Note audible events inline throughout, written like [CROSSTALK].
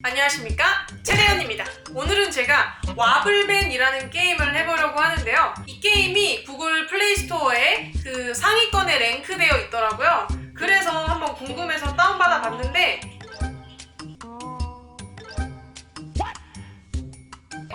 안녕하십니까? 최대현입니다. 오늘은 제가 와블밴이라는 게임을 해보려고 하는데요. 이 게임이 구글 플레이스토어에 그 상위권에 랭크되어 있더라고요. 그래서 한번 궁금해서 다운받아 봤는데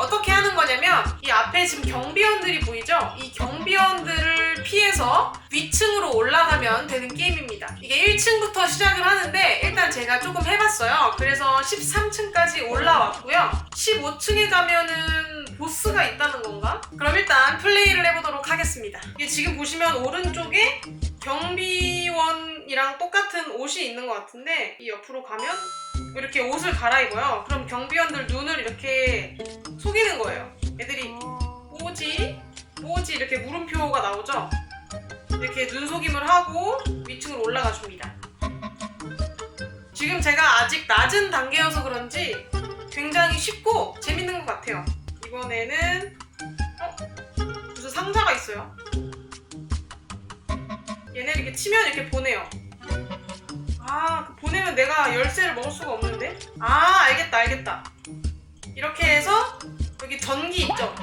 어떻게 하는 거냐면 이 앞에 지금 경비원들이 보이죠? 이 경비원들을 피해서 위층으로 올라가면 되는 게임입니다. 이게 1층부터 시작을 하는데 일단 제가 조금 해봤어요. 그래서 13층까지 올라왔고요. 15층에 가면은 보스가 있다는 건가? 그럼 일단 플레이를 해보도록 하겠습니다. 이게 지금 보시면 오른쪽에 경비원이랑 똑같은 옷이 있는 것 같은데 이 옆으로 가면 이렇게 옷을 갈아입어요. 그럼 경비원들 눈을 이렇게 속이는 거예요. 애들이 뭐지? 뭐지? 이렇게 물음표가 나오죠? 이렇게 눈속임을 하고 위층으로 올라가 줍니다. 지금 제가 아직 낮은 단계여서 그런지 굉장히 쉽고 재밌는 것 같아요. 이번에는 어? 무슨 상자가 있어요. 얘네를 이렇게 치면 이렇게 보내요. 아, 그 보내면 내가 열쇠를 먹을 수가 없는데? 아, 알겠다, 알겠다. 이렇게 해서 여기 전기 있죠?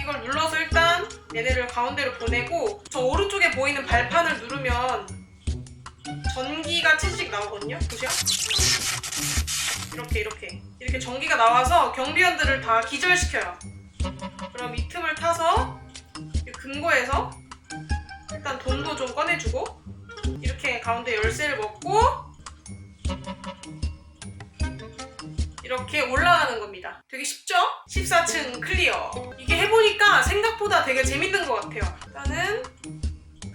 이걸 눌러서 일단 얘네를 가운데로 보내고 저 오른쪽에 보이는 발판을 누르면 전기가 찌직 나오거든요? 보세요? 이렇게 이렇게 이렇게 전기가 나와서 경비원들을 다 기절시켜요. 그럼 이 틈을 타서 이 금고에서 일단 돈도 좀 꺼내주고 이렇게 가운데 열쇠를 먹고 이렇게 올라가는 겁니다. 되게 쉽죠? 14층 클리어. 이게 해보니까 생각보다 되게 재밌는 것 같아요. 일단은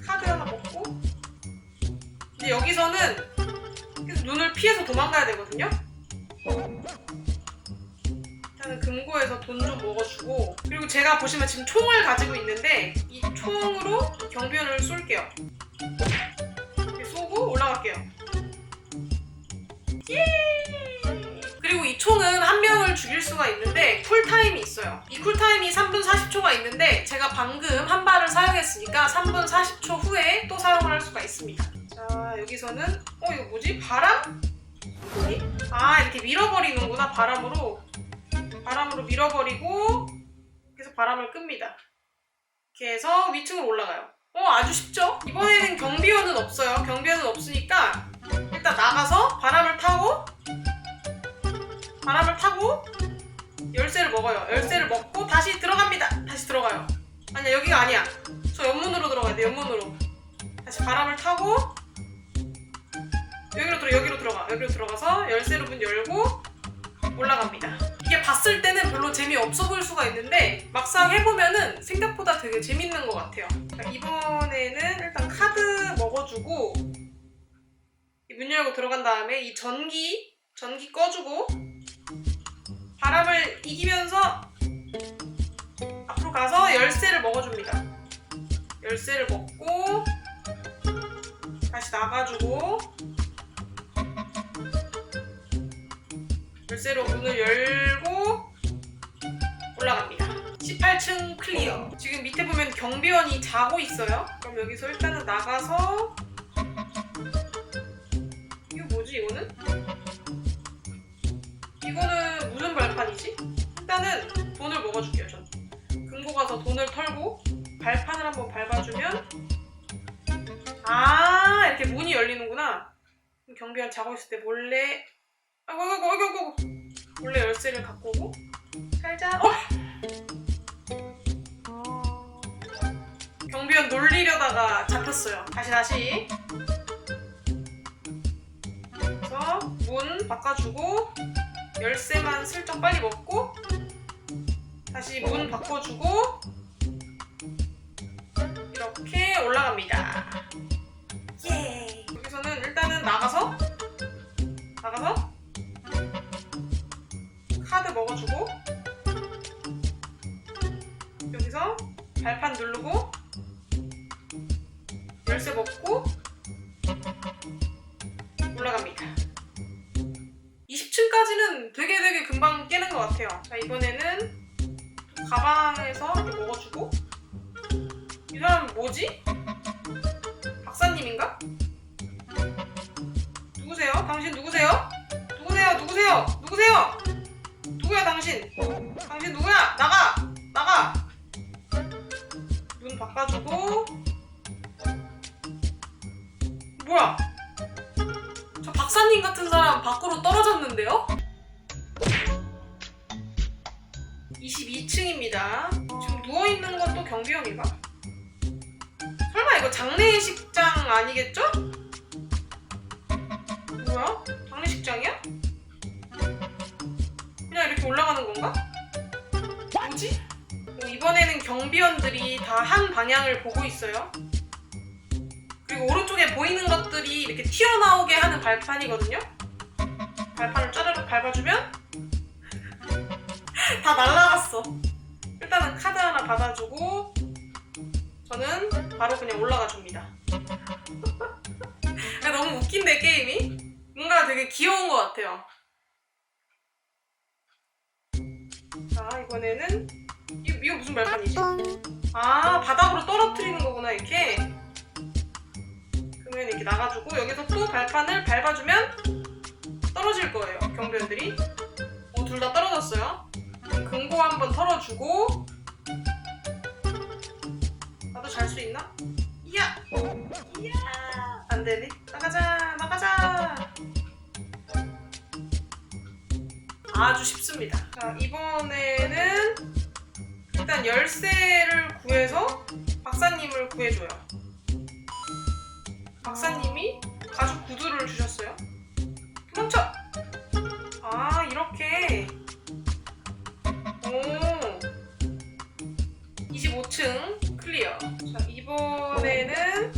카드 하나 먹고 근데 여기서는 계속 눈을 피해서 도망가야 되거든요. 일단은 금고에서 돈 좀 먹어주고 그리고 제가 보시면 지금 총을 가지고 있는데 이 총으로 경비원을 쏠게요. 총은 한 명을 죽일 수가 있는데 쿨타임이 있어요. 이 쿨타임이 3분 40초가 있는데 제가 방금 한 발을 사용했으니까 3분 40초 후에 또 사용을 할 수가 있습니다. 자 여기서는 어 이거 뭐지? 바람? 뭐지? 아 이렇게 밀어버리는구나 바람으로 바람으로 밀어버리고 계속 바람을 끕니다. 이렇게 해서 위층으로 올라가요. 어 아주 쉽죠? 이번에는 경비원은 없어요. 경비원은 없으니까 일단 나가서 타고 열쇠를 먹어요. 열쇠를 먹고 다시 들어갑니다. 다시 들어가요. 아니야 여기가 아니야. 저 옆문으로 들어가야 돼. 옆문으로. 다시 바람을 타고 여기로 들어 여기로 들어가. 여기로 들어가서 열쇠로 문 열고 올라갑니다. 이게 봤을 때는 별로 재미 없어 보일 수가 있는데 막상 해보면은 생각보다 되게 재밌는 것 같아요. 자, 이번에는 일단 카드 먹어주고 이문 열고 들어간 다음에 이 전기 전기 꺼주고 바람을 이기면서 앞으로 가서 열쇠를 먹어줍니다. 열쇠를 먹고 다시 나가주고 열쇠로 문을 열고 올라갑니다. 18층 클리어. 지금 밑에 보면 경비원이 자고 있어요. 그럼 여기서 일단은 나가서 이거 뭐지 이거는? 발판이지? 일단은 돈을 먹어줄게요 전. 금고 가서 돈을 털고 발판을 한번 밟아주면 아 이렇게 문이 열리는구나. 경비원 자고 있을 때 몰래 아이고 아이고 아이고 아이고 몰래 열쇠를 갖고 오고 살자 어? 경비원 놀리려다가 잡혔어요 다시 다시 그래서 문 바꿔주고 열쇠만 슬쩍 빨리 먹고 다시 문 바꿔주고 이렇게 올라갑니다. 예. 여기서는 일단은 나가서 나가서 카드 먹어주고 여기서 발판 누르고 열쇠 먹고 20층까지는 되게 되게 금방 깨는 것 같아요. 자 이번에는 가방에서 먹어주고 이 사람 뭐지? 박사님인가? 누구세요? 당신 누구세요? 누구세요? 누구세요? 누구세요? 누구야 당신? 당신 누구야? 나가! 나가! 문 바꿔주고 뭐야? 저 박사님 같은 사람 밖으로 떨어졌는데요? 22층입니다. 지금 누워있는 건 또 경비원인가? 설마 이거 장례식장 아니겠죠? 뭐야? 장례식장이야? 그냥 이렇게 올라가는 건가? 뭐지? 어, 이번에는 경비원들이 다 한 방향을 보고 있어요. 그리고 오른쪽에 보이는 것들이 이렇게 튀어나오게 하는 발판이거든요. 발판을 짜르륵 밟아주면 [LAUGHS] 다 날라갔어. 일단은 카드 하나 받아주고 저는 바로 그냥 올라가 줍니다. [LAUGHS] 너무 웃긴데 게임이? 뭔가 되게 귀여운 것 같아요. 자 이번에는 이, 이거 무슨 발판이지? 아 바닥으로 떨어뜨리는 거구나 이렇게. 그러면 이렇게 나가지고 여기서 또 발판을 밟아주면 떨어질 거예요 경비원들이. 어 둘 다 떨어졌어요. 금고 한번 털어주고 나도 잘 수 있나? 이야! 이야! 안 되네. 나가자! 나가자! 아주 쉽습니다. 자, 이번에는 일단 열쇠를 구해서 박사님을 구해줘요. 박사님이 가죽 구두를 주셨어요. 도망쳐! 아, 이렇게. 오. 25층 클리어. 자, 이번에는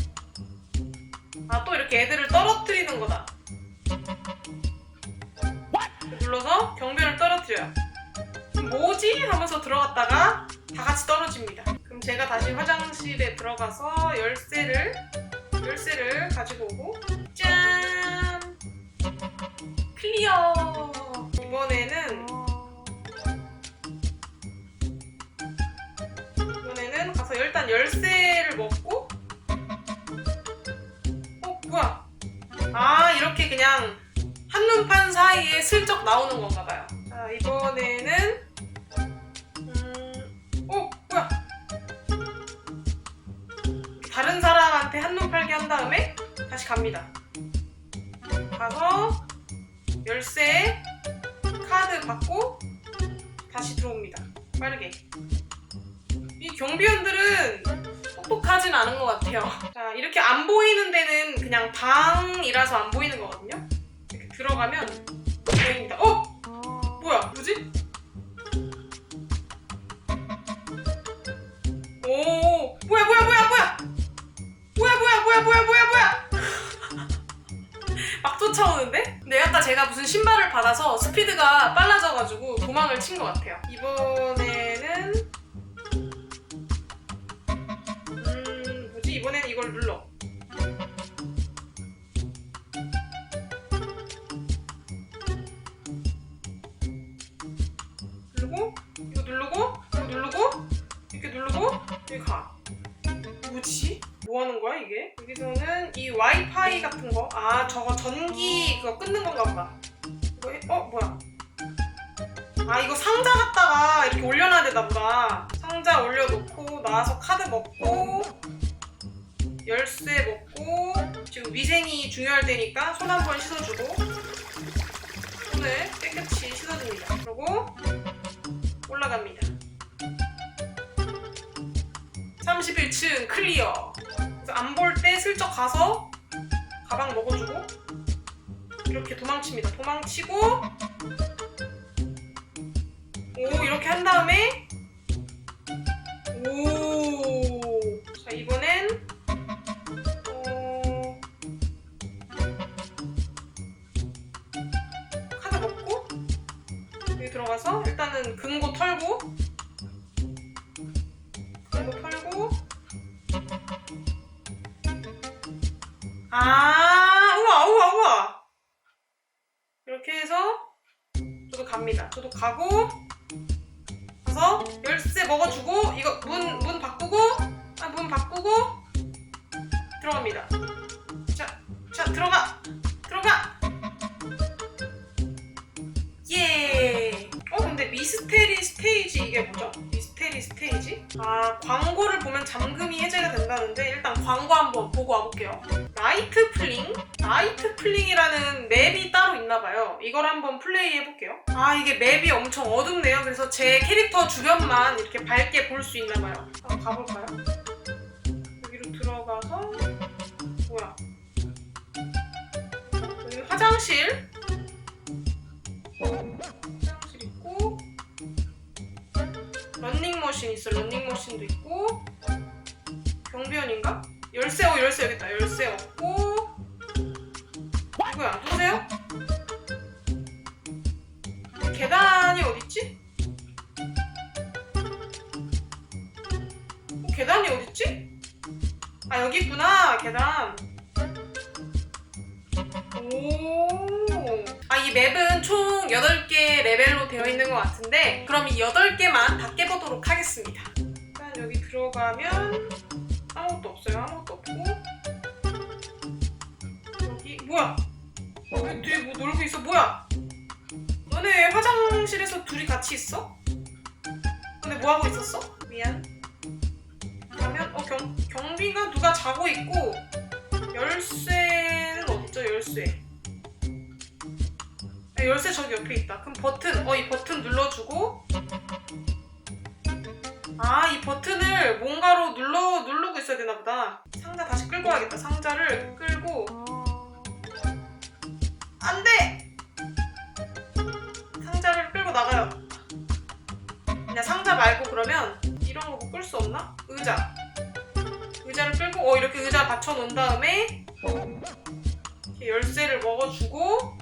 아, 또 이렇게 애들을 떨어뜨리는 거다. 눌러서 경비를 떨어뜨려요. 뭐지? 하면서 들어갔다가 다 같이 떨어집니다. 그럼 제가 다시 화장실에 들어가서 열쇠를 열쇠를 가지고 오고 짠! 클리어! 이번에는 이번에는 가서 일단 열쇠를 먹고 어 뭐야 아 이렇게 그냥 한눈판 사이에 슬쩍 나오는 건가 봐요 자 이번에는 사람한테 한눈 팔게 한 다음에 다시 갑니다 가서 열쇠 카드 받고 다시 들어옵니다 빠르게 이 경비원들은 똑똑하진 않은 것 같아요. 자, 이렇게 안 보이는 데는 그냥 방이라서 안 보이는 거거든요. 이렇게 들어가면 보입니다. 어? 뭐야? 뭐지? 받아서 스피드가 빨라져가지고 도망을 친 것 같아요. 이번에는 음, 뭐지? 이번에는 이걸 눌러. 누르고, 이거 누르고, 이거 누르고, 이렇게 누르고, 여기 가. 뭐지? 뭐 하는 거야, 이게? 여기서는 이 와이파이 같은 거. 아, 저거 전기 그거 끊는 건가 보다. 어, 뭐야? 아, 이거 상자 갖다가 이렇게 올려놔야 되나 보다. 상자 올려놓고, 나와서 카드 먹고, 열쇠 먹고 지금 위생이 중요할 때니까 손 한 번 씻어주고 손을 깨끗이 씻어줍니다. 그리고 올라갑니다. 31층 클리어. 안 볼 때 슬쩍 가서 가방 먹어주고 이렇게 도망칩니다. 도망치고 오 이렇게 한 다음에 오. 자 이번엔 어... 카드 먹고 여기 들어가서 일단은 금고 털고 금고 털고 아 우와 우와 우와 이렇게 해서 저도 갑니다 저도 가고 가서 열쇠 먹어주고 이거 문 문 바꾸고 아, 문 바꾸고 들어갑니다. 자, 자 들어가, 들어가. 미스테리 스테이지 이게 뭐죠? 미스테리 스테이지? 아 광고를 보면 잠금이 해제가 된다는데 일단 광고 한번 보고 와볼게요. 나이트 플링? 나이트 플링이라는 맵이 따로 있나봐요. 이걸 한번 플레이 해볼게요. 아 이게 맵이 엄청 어둡네요. 그래서 제 캐릭터 주변만 이렇게 밝게 볼 수 있나봐요. 한번 가볼까요? 여기로 들어가서 뭐야? 여기 화장실? 화장실 있고 런닝머신 있어 런닝머신도 있고 경비원인가? 열쇠 어 열쇠 여기 있다 열쇠 없고 누구야 누구세요? 계단이 어딨지? 어, 계단이 어딨지? 아 여기 있구나 계단 오. 아, 이 맵은 총 8개 레벨로 되어 있는 것 같은데, 그럼 이 8개만 다 깨보도록 하겠습니다. 일단 여기 들어가면 아무것도 없어요. 아무것도 없고. 여기, 뭐야? 여기 뒤에 뭐 놀고 있어? 뭐야? 너네 왜 화장실에서 둘이 같이 있어? 근데 뭐 하고 있었어? 미안. 가면, 어, 경, 경비가 누가 자고 있고, 열쇠는 어딨죠? 열쇠. 아, 열쇠 저기 옆에 있다. 그럼 버튼, 어, 이 버튼 눌러주고. 아, 이 버튼을 뭔가로 눌러, 누르고 있어야 되나 보다. 상자 다시 끌고 와야겠다. 상자를 끌고. 안 돼! 나가요. 그냥 상자 말고 그러면 이런 거뭐끌수 없나? 의자. 의자를 끌고, 어, 이렇게 의자 받쳐 놓은 다음에 이렇게 열쇠를 먹어주고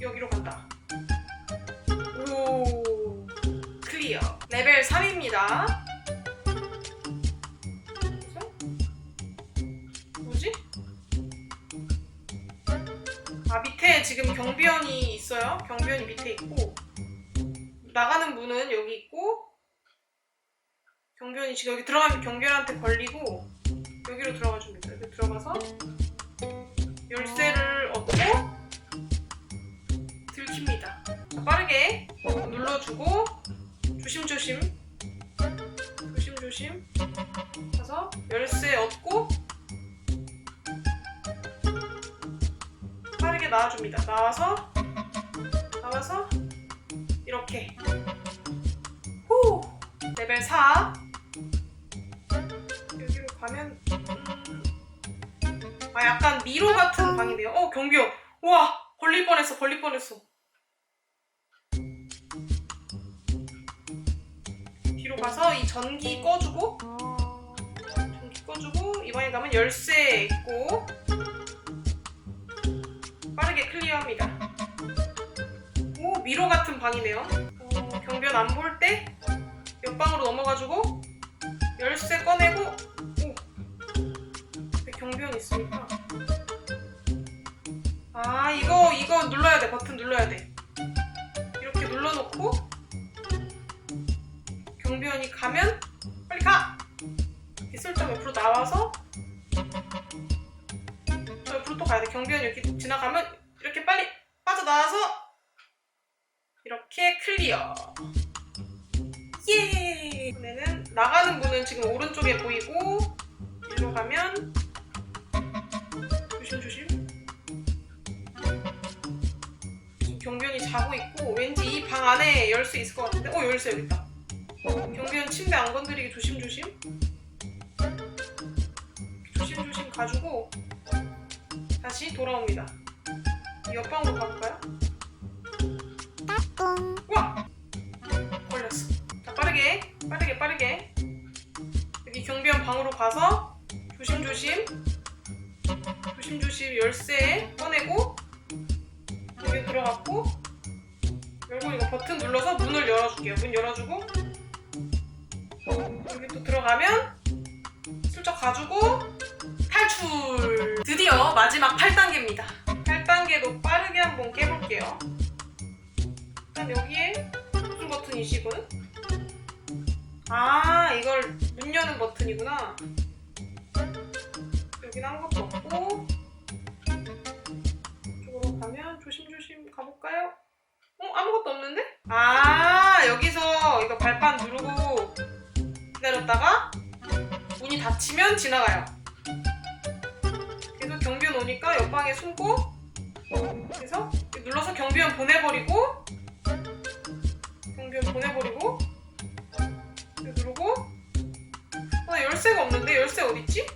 여기로 간다. 오 클리어. 레벨 3입니다. 경비원이 있어요. 경비원이 밑에 있고 나가는 문은 여기 있고 경비원이 지금 여기 들어가면 경비원한테 걸리고 여기로 들어가 줍니다. 여기 들어가서 열쇠를 얻고 들킵니다. 자, 빠르게 눌러주고 조심조심 조심조심 가서 열쇠 얻고 빠르게 나와줍니다. 나와서 나와서 이렇게. 후! 레벨 4 여기로 가면 음, 아 약간 미로 같은 방이네요. 어 경비원 우와! 걸릴 뻔했어 걸릴 뻔했어. 뒤로 가서 이 전기 꺼주고 전기 꺼주고 이번에 가면 열쇠 있고 빠르게 클리어합니다. 오 미로 같은 방이네요. 어, 경비원 안볼 때 옆방으로 넘어가지고 열쇠 꺼내고 오 경비원 있으니까 아 이거 이거 눌러야 돼 버튼 눌러야 돼 이렇게 눌러놓고 경비원이 가면 빨리 가 슬쩍 옆으로 나와서 가야 돼. 경비원이 이렇게 지나가면 이렇게 빨리 빠져나와서 이렇게 클리어. 예! 이번에는 나가는 문은 지금 오른쪽에 보이고 일로 가면 조심 조심. 지금 경비원이 자고 있고 왠지 이 방 안에 열 수 있을 것 같은데? 어 열쇠 여기 있다. 경비원 침대 안 건드리게 조심조심. 조심조심 가지고 다시 돌아옵니다. 이 옆방으로 가볼까요? 우와! 걸렸어. 자 빠르게 빠르게 빠르게. 여기 경비원 방으로 가서 조심조심 조심조심 열쇠 꺼내고 여기 들어갔고 열고 이거 버튼 눌러서 문을 열어줄게요. 문 열어주고 여기 또 들어가면 슬쩍 가지고 탈출. 드디어 마지막 8단계입니다. 8단계도 빠르게 한번 깨볼게요. 일단 여기에 무슨 버튼이시군? 아 이걸 문 여는 버튼이구나. 여기는 아무것도 없고. 이쪽으로 가면 조심조심 아 여기서 이거 발판 누르고 기다렸다가 문이 닫히면 지나가요. 오니까 옆방에 숨고 그래서 눌러서 경비원 보내버리고 경비원 보내버리고 누르고 어, 나 열쇠가 없는데? 열쇠 어딨지?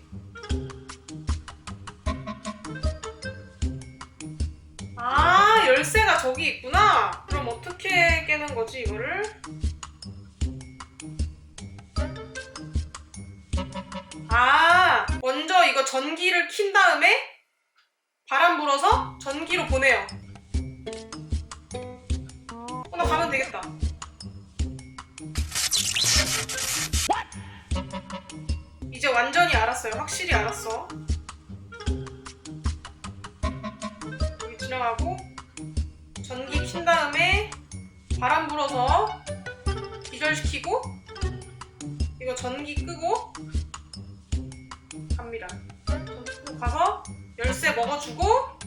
아 열쇠가 저기 있구나. 그럼 어떻게 깨는 거지 이거를? 아 먼저 이거 전기를 킨 다음에 바람 불어서 전기로 보내요. 어, 나 가면 되겠다. 이제 완전히 알았어요. 확실히 알았어. 여기 지나가고 전기 킨 다음에 바람 불어서 기절시키고 이거 전기 끄고 갑니다. 전기 끄고 가서 열쇠 먹어주고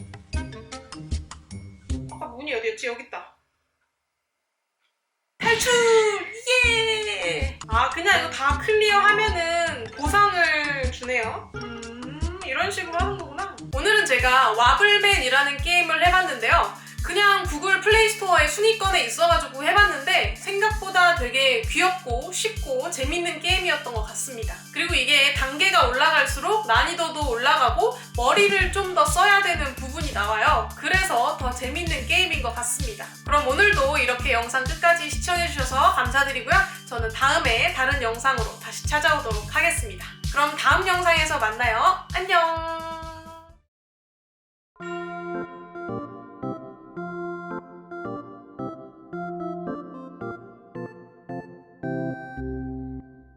아까 문이 어디였지? 여기 있다. 탈출! 예! 아 그냥 이거 다 클리어하면은 보상을 주네요. 음 이런 식으로 하는 거구나. 오늘은 제가 와블맨이라는 게임을 해봤는데요. 그냥 구글 플레이스토어의 순위권에 있어가지고 해봤는데 생각보다 되게 귀엽고 쉽고 재밌는 게임이었던 것 같습니다. 그리고 이게 단계가 올라갈수록 난이도도 올라가고 머리를 좀 더 써야 되는 부분이 나와요. 그래서 더 재밌는 게임인 것 같습니다. 그럼 오늘도 이렇게 영상 끝까지 시청해주셔서 감사드리고요. 저는 다음에 다른 영상으로 다시 찾아오도록 하겠습니다. 그럼 다음 영상에서 만나요. 안녕!